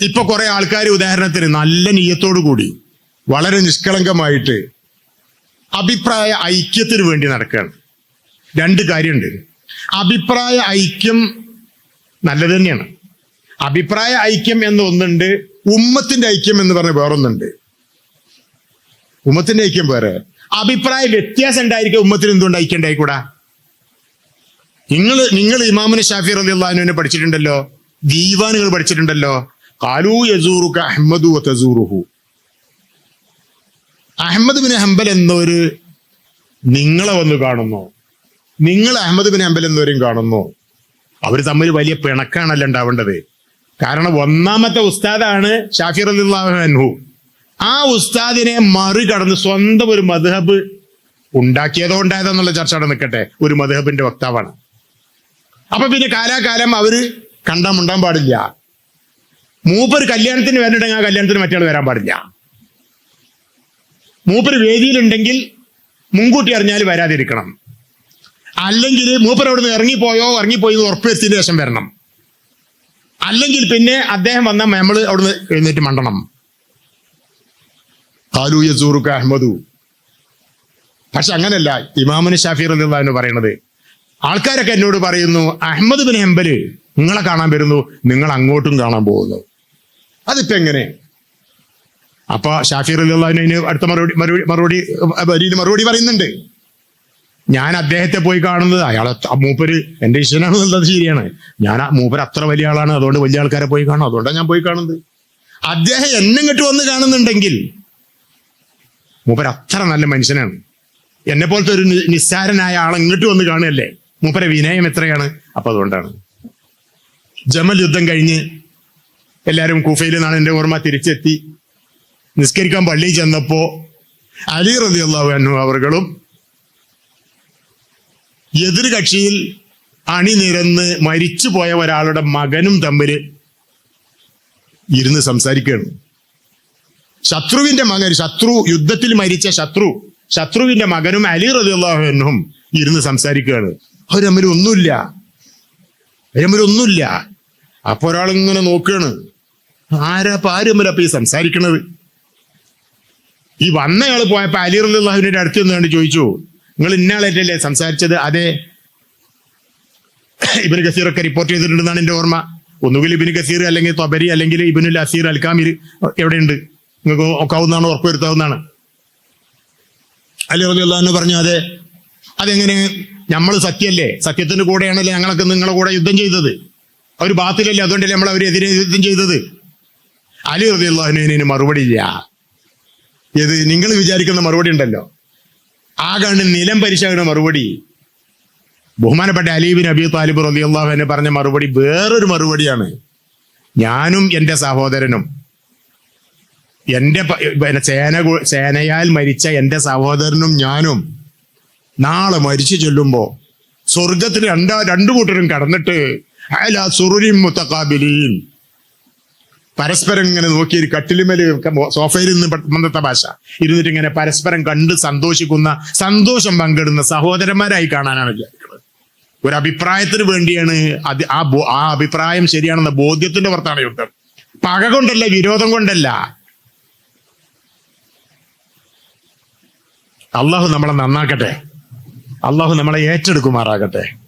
ഇപ്പൊ കുറെ ആൾക്കാർ ഉദാഹരണത്തിന് നല്ല നീയത്തോടു കൂടി വളരെ നിഷ്കളങ്കമായിട്ട് അഭിപ്രായ ഐക്യത്തിന് വേണ്ടി നടക്കുകയാണ്. രണ്ട് കാര്യമുണ്ട്. അഭിപ്രായ ഐക്യം നല്ലത് തന്നെയാണ്. അഭിപ്രായ ഐക്യം എന്ന് ഒന്നുണ്ട് ഉമ്മത്തിന്റെ ഐക്യം എന്ന് പറഞ്ഞ വേറൊന്നുണ്ട്. ഉമ്മത്തിന്റെ ഐക്യം വേറെ. അഭിപ്രായ വ്യത്യാസം ഉണ്ടായിരിക്കും ഉമ്മത്തിന് എന്തുകൊണ്ട് ഐക്യം ഉണ്ടായിക്കൂടാ? നിങ്ങൾ നിങ്ങൾ ഇമാമുന് ഷാഫി റലി അള്ളഹാനുവിനെ പഠിച്ചിട്ടുണ്ടല്ലോ? ദീവാനുകൾ പഠിച്ചിട്ടുണ്ടല്ലോ? അഹമ്മദ് ബിൻ ഹംബൽ എന്നൊരു നിങ്ങളെ വന്ന് കാണുന്നു. നിങ്ങൾ അഹമ്മദ് ബിൻ ഹംബൽ എന്നവരും കാണുന്നു. അവർ തമ്മിൽ വലിയ പിണക്കാണല്ലോ ഉണ്ടാവേണ്ടത്. കാരണം ഒന്നാമത്തെ ഉസ്താദാണ് ഷാഫി അൻഹു. ആ ഉസ്താദിനെ മറികടന്ന് സ്വന്തം ഒരു മദ്ഹബ് ഉണ്ടാക്കിയതോ ഉണ്ടായതോ എന്നുള്ള ചർച്ച അവിടെ നിൽക്കട്ടെ. ഒരു മദ്ഹബിന്റെ വക്താവാണ്. അപ്പൊ പിന്നെ കാലാകാലം അവർ കണ്ടാമുണ്ടാൻ പാടില്ല. മൂപ്പര് കല്യാണത്തിന് വരണ്ടെങ്കിൽ ആ കല്യാണത്തിന് മറ്റേ വരാൻ പാടില്ല. മൂപ്പർ വേദിയിലുണ്ടെങ്കിൽ മുൻകൂട്ടി അറിഞ്ഞാൽ വരാതിരിക്കണം. അല്ലെങ്കിൽ മൂപ്പർ അവിടെ നിന്ന് ഇറങ്ങിപ്പോയോ ഇറങ്ങിപ്പോയി എന്ന് ഉറപ്പുവരുത്തിയതിന് ശേഷം വരണം. അല്ലെങ്കിൽ പിന്നെ അദ്ദേഹം വന്ന നമ്മൾ അവിടെ നിന്ന് എഴുന്നേറ്റ് മണ്ടണം. അഹമ്മദു പക്ഷെ അങ്ങനല്ല ഇമാമിന് ഷാഫി റളിയല്ലാഹു പറയണത്. ആൾക്കാരൊക്കെ എന്നോട് പറയുന്നു അഹമ്മദ് ബിൻ ഹെമ്പൽ നിങ്ങളെ കാണാൻ വരുന്നു നിങ്ങൾ അങ്ങോട്ടും കാണാൻ പോകുന്നു. അതിപ്പോ എങ്ങനെ? അപ്പൊ ഷാഫി റളിയല്ലാഹുവിന് അടുത്ത മറുപടി മറുപടി മറുപടി വരിയിൽ മറുപടി പറയുന്നുണ്ട്. ഞാൻ അദ്ദേഹത്തെ പോയി കാണുന്നത് അയാൾ മൂപ്പര് എന്റെ ഇഷ്ടനാണെന്നുള്ളത് ശരിയാണ്. ഞാൻ മൂപ്പര് അത്ര വലിയ ആളാണ് അതുകൊണ്ട് വലിയ ആൾക്കാരെ പോയി കാണും അതുകൊണ്ടാണ് ഞാൻ പോയി കാണുന്നത്. അദ്ദേഹം എന്നെ ഇങ്ങോട്ട് വന്ന് കാണുന്നുണ്ടെങ്കിൽ മൂപ്പര് അത്ര നല്ല മനുഷ്യനാണ്. എന്നെ പോലത്തെ ഒരു നിസ്സാരനായ ആൾ ഇങ്ങോട്ട് വന്ന് കാണുകയല്ലേ? മൂപ്പരെ വിനയം എത്രയാണ്? അപ്പൊ അതുകൊണ്ടാണ്. ജമൽ യുദ്ധം കഴിഞ്ഞ് എല്ലാവരും കൂഫയിൽ നിന്നാണ് എന്റെ ഓർമ്മ തിരിച്ചെത്തി. നിസ്കരിക്കാൻ പള്ളിയിൽ ചെന്നപ്പോ അലി റളിയല്ലാഹു അൻഹു അവർകളും എതിർ കക്ഷിയിൽ അണിനിരന്ന് മരിച്ചു പോയ ഒരാളുടെ മകനും തമ്മിൽ ഇരുന്ന് സംസാരിക്കുകയാണ്. ശത്രുവിന്റെ മകൻ ശത്രു യുദ്ധത്തിൽ മരിച്ച ശത്രു ശത്രുവിന്റെ മകനും അലി റളിയല്ലാഹുവിനും ഇരുന്ന് സംസാരിക്കുകയാണ്. അവർ തമ്മിൽ ഒന്നുമില്ല. ഒന്നുമില്ല. അപ്പൊ ഒരാളിങ്ങനെ നോക്കുകയാണ് ആരാ പാരമ്പര അപ്പൊ ഈ സംസാരിക്കണത്? ഈ വന്നയാൾ പോയപ്പോ അലി റളിയല്ലാഹുവിന്റെ അടുത്ത് നിന്നുകൊണ്ട് ചോദിച്ചു നിങ്ങൾ ഇന്നാളല്ലേ സംസാരിച്ചത്? അതെ. ഇബിന് ഗസീറൊക്കെ റിപ്പോർട്ട് ചെയ്തിട്ടുണ്ടെന്നാണ് എന്റെ ഓർമ്മ. ഒന്നുകിൽ ഇബിന് ഗസീർ അല്ലെങ്കിൽ തൊബരി അല്ലെങ്കിൽ ഇബിനുൽ അസീർ അൽക്കാമിർ എവിടെയുണ്ട്? നിങ്ങൾക്ക് ഒക്കാവുന്നതാണ് ഉറപ്പുവരുത്താവുന്നതാണ്. അലി റബി അള്ളഹാന്ന് പറഞ്ഞു അതെ. അതെങ്ങനെ? നമ്മൾ സത്യല്ലേ സത്യത്തിന്റെ കൂടെയാണല്ലേ ഞങ്ങളൊക്കെ നിങ്ങളുടെ കൂടെ യുദ്ധം ചെയ്തത്. അവർ ബാത്തിലല്ലേ? അതുകൊണ്ടല്ലേ നമ്മൾ അവരെതിരെ യുദ്ധം ചെയ്തത്. അലി റബി അള്ളാഹുവിന് മറുപടി ഇല്ല. ഇത് നിങ്ങൾ വിചാരിക്കുന്ന മറുപടി ഉണ്ടല്ലോ. ആകാണ് നിലം പരിശാകുന്ന മറുപടി. ബഹുമാനപ്പെട്ട അലീബിൻ അബി താലിബ് അൻഹു പറഞ്ഞ മറുപടി വേറൊരു മറുപടിയാണ്. ഞാനും എന്റെ സഹോദരനും എന്റെ സേന സേനയാൽ മരിച്ച എന്റെ സഹോദരനും ഞാനും നാളെ മരിച്ചു ചെല്ലുമ്പോൾ സ്വർഗത്തിൽ രണ്ടാ രണ്ടു കൂട്ടരും കടന്നിട്ട് സുറുരിൻ മുത്തക്കാബിലീൻ പരസ്പരം ഇങ്ങനെ നോക്കി ഒരു കട്ടിലുമേൽ സോഫയിൽ നിന്ന് മന്ദത്തെ ഭാഷ. ഇരുന്നിട്ട് ഇങ്ങനെ പരസ്പരം കണ്ട് സന്തോഷിക്കുന്ന സന്തോഷം പങ്കിടുന്ന സഹോദരന്മാരായി കാണാനാണ് വിചാരിക്കുന്നത്. ഒരു അഭിപ്രായത്തിന് വേണ്ടിയാണ് അത് ആ ആ അഭിപ്രായം ശരിയാണെന്ന ബോധ്യത്തിന്റെ പുറത്താണ് യുദ്ധം. പക കൊണ്ടല്ല വിരോധം കൊണ്ടല്ല. അള്ളാഹു നമ്മളെ നന്നാക്കട്ടെ. അള്ളാഹു നമ്മളെ ഏറ്റെടുക്കുമാറാകട്ടെ.